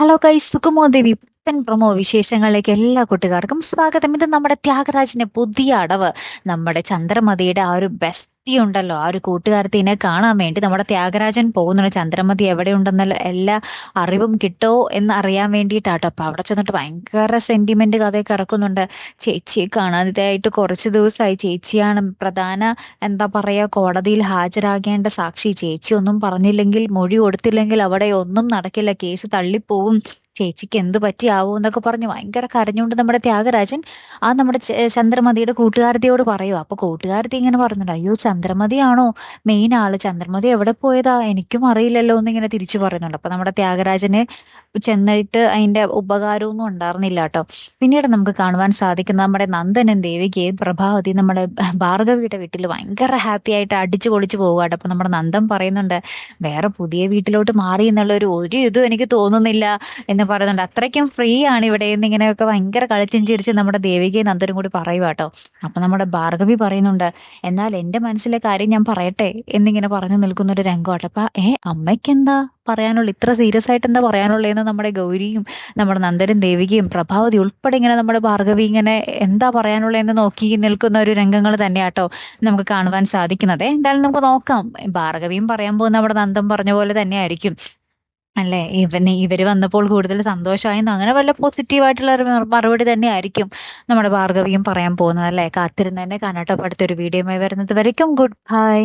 Hello guys സുകുമോദേവി പുത്തൻ promo വിശേഷങ്ങളിലേക്ക് എല്ലാ കൂട്ടുകാർക്കും സ്വാഗതം. ഇത് നമ്മുടെ ത്യാഗരാജിന്റെ പുതിയ അടവ്. നമ്മുടെ ചന്ദ്രമതിയുടെ ആ ഒരു ബെസ്റ്റി ഉണ്ടല്ലോ. ആ ഒരു കൂട്ടുകാരത്തിനെ കാണാൻ വേണ്ടി നമ്മുടെ ത്യാഗരാജൻ പോകുന്നുണ്ട്. ചന്ദ്രമതി എവിടെ എവിടെയുണ്ടെന്നുള്ള എല്ലാ അറിവും കിട്ടോ എന്ന് അറിയാൻ വേണ്ടിയിട്ടാട്ടോ. അപ്പൊ അവിടെ ചെന്നിട്ട് ഭയങ്കര സെന്റിമെന്റ് കഥയൊക്കെ ഇറക്കുന്നുണ്ട്. ചേച്ചിയെ കാണാതായിട്ട് കുറച്ച് ദിവസമായി. ചേച്ചിയാണ് പ്രധാന എന്താ പറയാ കോടതിയിൽ ഹാജരാകേണ്ട സാക്ഷി. ചേച്ചി ഒന്നും പറഞ്ഞില്ലെങ്കിൽ മൊഴി കൊടുത്തില്ലെങ്കിൽ അവിടെ ഒന്നും നടക്കില്ല. കേസ് തള്ളിപ്പോവും. ചേച്ചിക്ക് എന്ത് പറ്റിയാവോ എന്നൊക്കെ പറഞ്ഞ് ഭയങ്കര കരഞ്ഞുകൊണ്ട് നമ്മുടെ ത്യാഗരാജൻ ആ നമ്മുടെ ചന്ദ്രമതിയുടെ കൂട്ടുകാരത്തിയോട് പറയുക അപ്പൊ കൂട്ടുകാരത്തി ഇങ്ങനെ പറഞ്ഞിട്ട് അയ്യോ ചന്ദ്രമതിയാണോ? മെയിൻ ആൾ. ചന്ദ്രമതി എവിടെ പോയതാ? എനിക്കും അറിയില്ലല്ലോ എന്ന് ഇങ്ങനെ തിരിച്ചു പറയുന്നുണ്ട്. അപ്പൊ നമ്മുടെ ത്യാഗരാജന് ചെന്നിട്ട് അതിന്റെ ഉപകാരമൊന്നും ഉണ്ടായിരുന്നില്ല കേട്ടോ. പിന്നീട് നമുക്ക് കാണുവാൻ സാധിക്കുന്ന നമ്മുടെ നന്ദനും ദേവികയും പ്രഭാവതി നമ്മുടെ ഭാർഗവിയുടെ വീട്ടിൽ ഭയങ്കര ഹാപ്പി ആയിട്ട് അടിച്ചു പൊളിച്ചു പോവുകയാണ്. അപ്പൊ നമ്മുടെ നന്ദൻ പറയുന്നുണ്ട് വേറെ പുതിയ വീട്ടിലോട്ട് മാറി എന്നുള്ള ഒരു ഒരു ഇതും എനിക്ക് തോന്നുന്നില്ല എന്ന് പറയുന്നുണ്ട്. അത്രയ്ക്കും ഫ്രീ ആണ് ഇവിടെ എന്ന് ഇങ്ങനെയൊക്കെ ഭയങ്കര കളിച്ചും ചിരിച്ച് നമ്മുടെ ദേവികയും നന്ദനും കൂടി പറയുക കേട്ടോ അപ്പൊ നമ്മുടെ ഭാർഗവി പറയുന്നുണ്ട് എന്നാൽ എന്റെ മനസ്സിലെ കാര്യം ഞാൻ പറയട്ടെ എന്നിങ്ങനെ പറഞ്ഞു നിൽക്കുന്ന ഒരു രംഗമാട്ടോ അപ്പൊ ഏ അമ്മയ്ക്ക് എന്താ പറയാനുള്ള? ഇത്ര സീരിയസ് ആയിട്ട് എന്താ പറയാനുള്ളതെന്ന് നമ്മുടെ ഗൗരിയും നമ്മുടെ നന്ദനും ദേവികയും പ്രഭാവതി ഉൾപ്പെടെ ഇങ്ങനെ നമ്മുടെ ഭാർഗവി ഇങ്ങനെ എന്താ പറയാനുള്ളതെന്ന് നോക്കി നിൽക്കുന്ന ഒരു രംഗങ്ങൾ തന്നെയാട്ടോ നമുക്ക് കാണുവാൻ സാധിക്കുന്നത്. എന്തായാലും നമുക്ക് നോക്കാം. ഭാർഗവിയും പറയാൻ പോകുന്ന നമ്മുടെ നന്ദം പറഞ്ഞ പോലെ തന്നെ ആയിരിക്കും അല്ലേ? ഇവന് ഇവർ വന്നപ്പോൾ കൂടുതൽ സന്തോഷമായെന്ന് അങ്ങനെ വല്ല പോസിറ്റീവായിട്ടുള്ള ഒരു മറുപടി തന്നെ ആയിരിക്കും നമ്മുടെ ഭാർഗവിയും പറയാൻ പോകുന്നത് അല്ലേ? കാത്തിരുന്ന് തന്നെ കാണാട്ടോ അടുത്തൊരു വീഡിയോയുമായി വരുന്നത് വരയ്ക്കും. Good bye